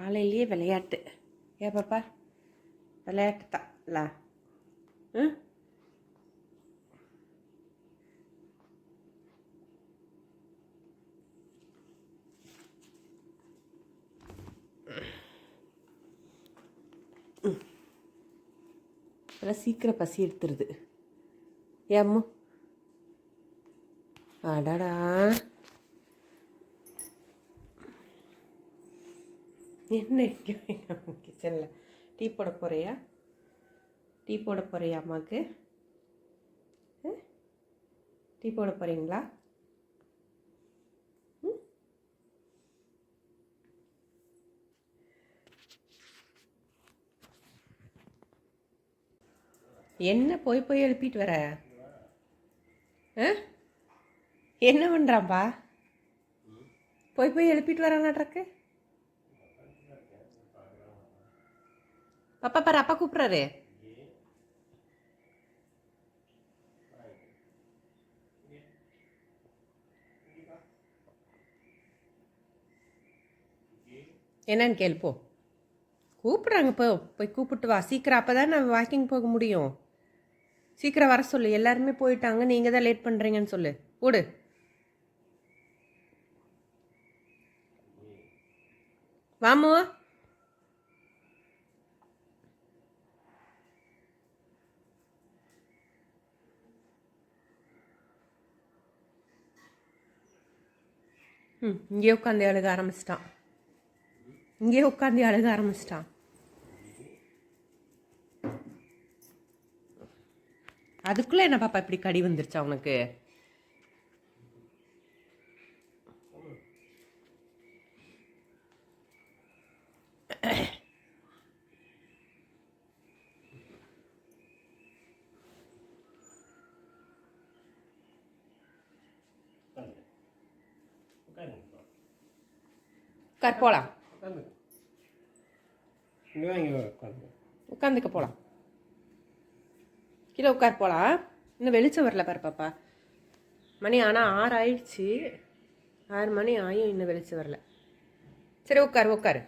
காலையிலேயே விளையாட்டு. ஏ பாப்பா விளையாட்டு தான் இல்ல ம்? அப்புறம் சீக்கிரம் பசி எடுத்துருது. ஏம்மு அடடா. என்ன கிச்சனில் டீ போட போகிறியா டீ போட போகிறியா அம்மாவுக்கு டீ போட போகிறீங்களா என்ன போய் போய் எழுப்பிட்டு வர? ஆ என்ன பண்ணுறான்பா போய் போய் எழுப்பிட்டு வரானாட்ருக்கு பாப்பா பாரு அப்பா கூப்பிட்றாரு என்னன்னு கேளு போ. கூப்பிட்றாங்க போ. போய் கூப்பிட்டு வா. சீக்கிரம் அப்போ தான் நான் வாக்கிங் போக முடியும். சீக்கிரம் வர சொல்லு. எல்லாருமே போயிட்டாங்க. நீங்கள் தான் லேட் பண்ணுறீங்கன்னு சொல்லு. ஓடு. வாமோ. ம் இங்கே உட்காந்து அழுக ஆரம்பிச்சிட்டான். இங்கே உட்காந்து அழுக ஆரம்பிச்சிட்டான். அதுக்குள்ளே என்ன பாப்பா இப்படி கடி வந்துருச்சா உனக்கு? உட்கார் போகலாம் உட்காந்து உட்காந்துக்க போகலாம் கீழே உட்கார் போகலாம் இன்னும் வெளிச்சம் வரல பாரு பாப்பா மணி ஆனால் ஆறு ஆயிடுச்சு ஆறு மணி ஆயும் இன்னும் வெளிச்சம் வரல சரி உட்காரு உட்காரு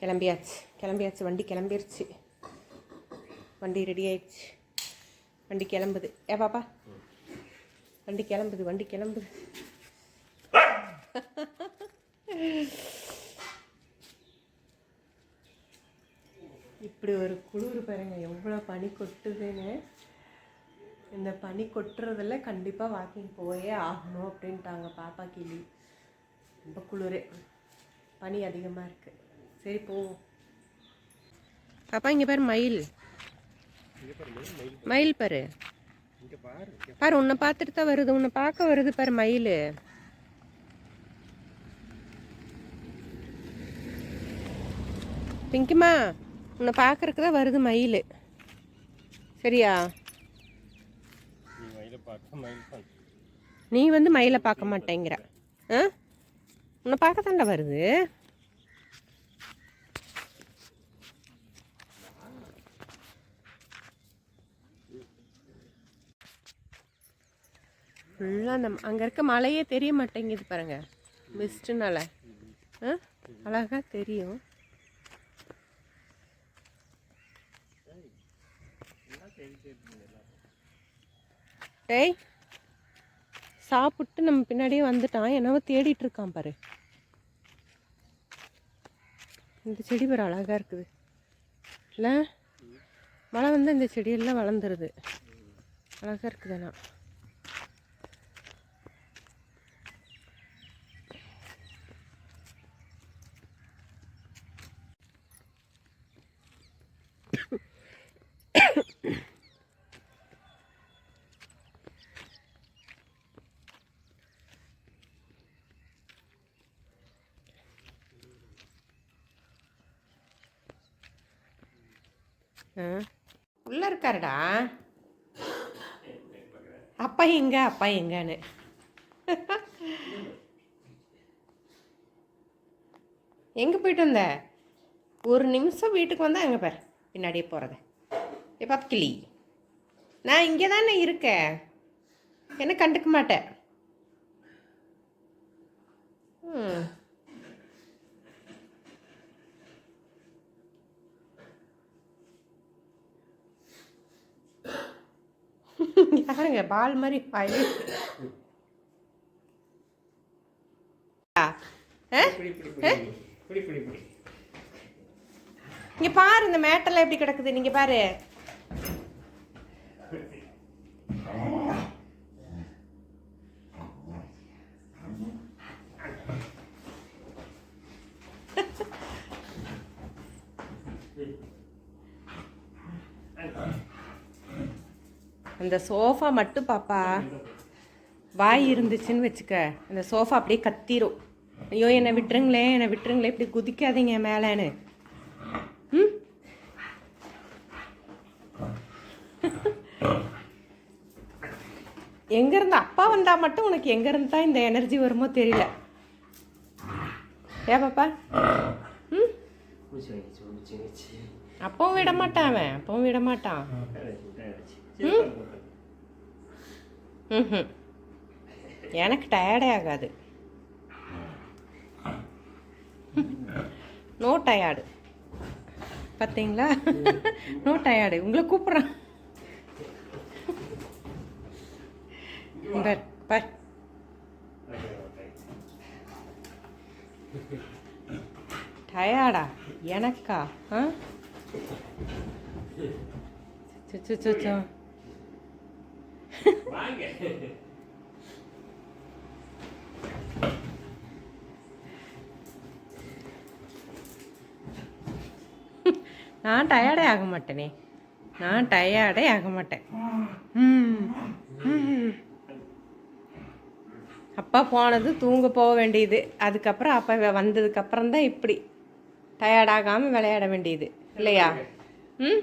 கிளம்பியாச்சு கிளம்பியாச்சு வண்டி கிளம்பிருச்சு வண்டி ரெடி ஆயிடுச்சு வண்டி கிளம்புது. ஏ பாப்பா. வண்டி கிளம்புது வண்டி கிளம்புது. இப்படி ஒரு குளிர் பாருங்க எவ்வளோ பனி கொட்டுதுன்னு. இந்த பனி கொட்டுறதுல கண்டிப்பாக வாக்கிங் போயே ஆகணும் அப்படின்ட்டாங்க பாப்பா கிளி. ரொம்ப குளிர். பனி அதிகமாக இருக்குது சரி போவோம். பாப்பா இங்கே பாரு மயில். மயில் பாரு. பாரு உன்னை பார்த்துட்டு தான் வருது உன்னை பார்க்க வருது பாரு மயில். பிங்கிமா உன்னை பார்க்கறக்கு தான் வருது மயில். சரியா? நீ நீ வந்து மயிலை பார்க்க மாட்டேங்கிற. ஆ? உன்னை பார்க்க தாண்டா வருது. ஃபுல்லாக அந்த அங்கே இருக்க மலையே தெரிய மாட்டேங்குது பாருங்க. மிஸ்டுனால ஆ? அழகாக தெரியும். டேய் சாப்பிட்டு நம்ம பின்னாடியே வந்துட்டான். என்னவோ தேடிட்டு இருக்கான் பாரு. இந்த செடி பாரு அழகாக இருக்குது. இல்லை? மழை வந்து இந்த செடியெல்லாம் வளர்ந்துருது. அழகாக இருக்குதுண்ணா. ஆ உள்ளே இருக்காருடா. அப்பா எங்க? அப்பா எங்கன்னு. எங்கே போயிட்டு வந்த? ஒரு நிமிஷம் வீட்டுக்கு வந்தால் எங்கே பார்? பின்னாடியே போகிறத எப்பா கிளி நான் இங்கே தானே இருக்கேன் என்ன கண்டுக்க மாட்டேன். ம். யாருங்க? பால் மாதிரி இப்படி இங்க பாரு இந்த மேட்டெல்லாம் எப்படி கிடக்குது. நீங்க பாரு. அந்த சோஃபா மட்டும் பாப்பா. வாய் இருந்துச்சுன்னு வச்சுக்க. அந்த சோஃபா அப்படியே கத்திரும். ஐயோ என்னை விட்டுருங்களே என்னை விட்டுருங்களே இப்படி குதிக்காதீங்க மேலேன்னு. ம்? எங்கேருந்து அப்பா வந்தால் மட்டும் உனக்கு எங்கேருந்து தான் இந்த எனர்ஜி வருமோ தெரியல. ஏ பாப்பா? ம்? அப்பவும் விட மாட்டான் அவன். அப்பவும் விட மாட்டான். ம்? எனக்கு டயர்டே ஆகாது. நோ டயர்டு பார்த்தீங்களா நோ டயர்டு உங்களை கூப்பிட்றான். பார் பார். டயர்டா எனக்கா? ஆ? சு, சு, சு. வாங்க. நான் டயர்டே ஆக மாட்டேனே. நான் டயர்டே ஆக மாட்டேன். அப்பா போனது தூங்க போக வேண்டியது. அதுக்கப்புறம் அப்பா வ- வந்ததுக்கப்புறம் தான் இப்படி டயர்டாகாமல் விளையாட வேண்டியது. இல்லையா? ம்.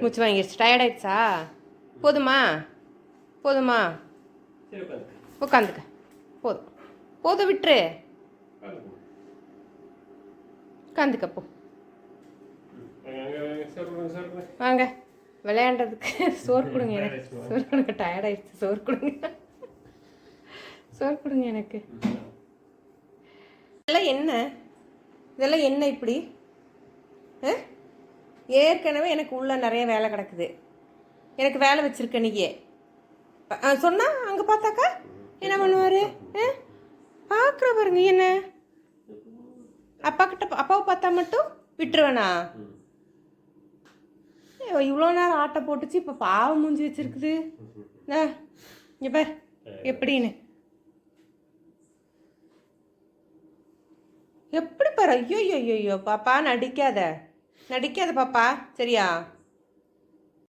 மூச்சு வாங்கிடுச்சு டயர்ட் ஆயிடுச்சா? போதுமா? போதுமா? உட்காந்துக்க. போதும். போதும் விட்டுரு. உட்காந்து உட்காந்துக்க போ. வாங்க. விளையாண்டதுக்கு சோறு கொடுங்க எனக்கு. சோறு கொடுங்க. டயர்ட் ஆயிடுச்சு. சோறு கொடுங்க. சோறு கொடுங்க எனக்கு. இதெல்லாம் என்ன? இதெல்லாம் என்ன இப்படி? ஆ? ஏற்கனவே எனக்கு உள்ள நிறைய வேலை கிடக்குது. எனக்கு வேலை வச்சிருக்க நீயே. சொன்னால் சொன்னா அங்கே பார்த்தாக்கா? என்ன பண்ணுவார்? பார்க்குற பாருங்க என்ன? அப்பா கிட்ட அப்பாவை பார்த்தா மட்டும் விட்டுருவேனா? இவ்வளோ நேரம் ஆட்டை போட்டுச்சு இப்போ பாவம் மூஞ்சி வச்சுருக்குது. ஆ பார் எப்படின்னு. எப்படி பாரு? ஐயோ ஐயோ ஐயோ பாப்பா நடிக்காத. நடிக்காத பாப்பா சரியா?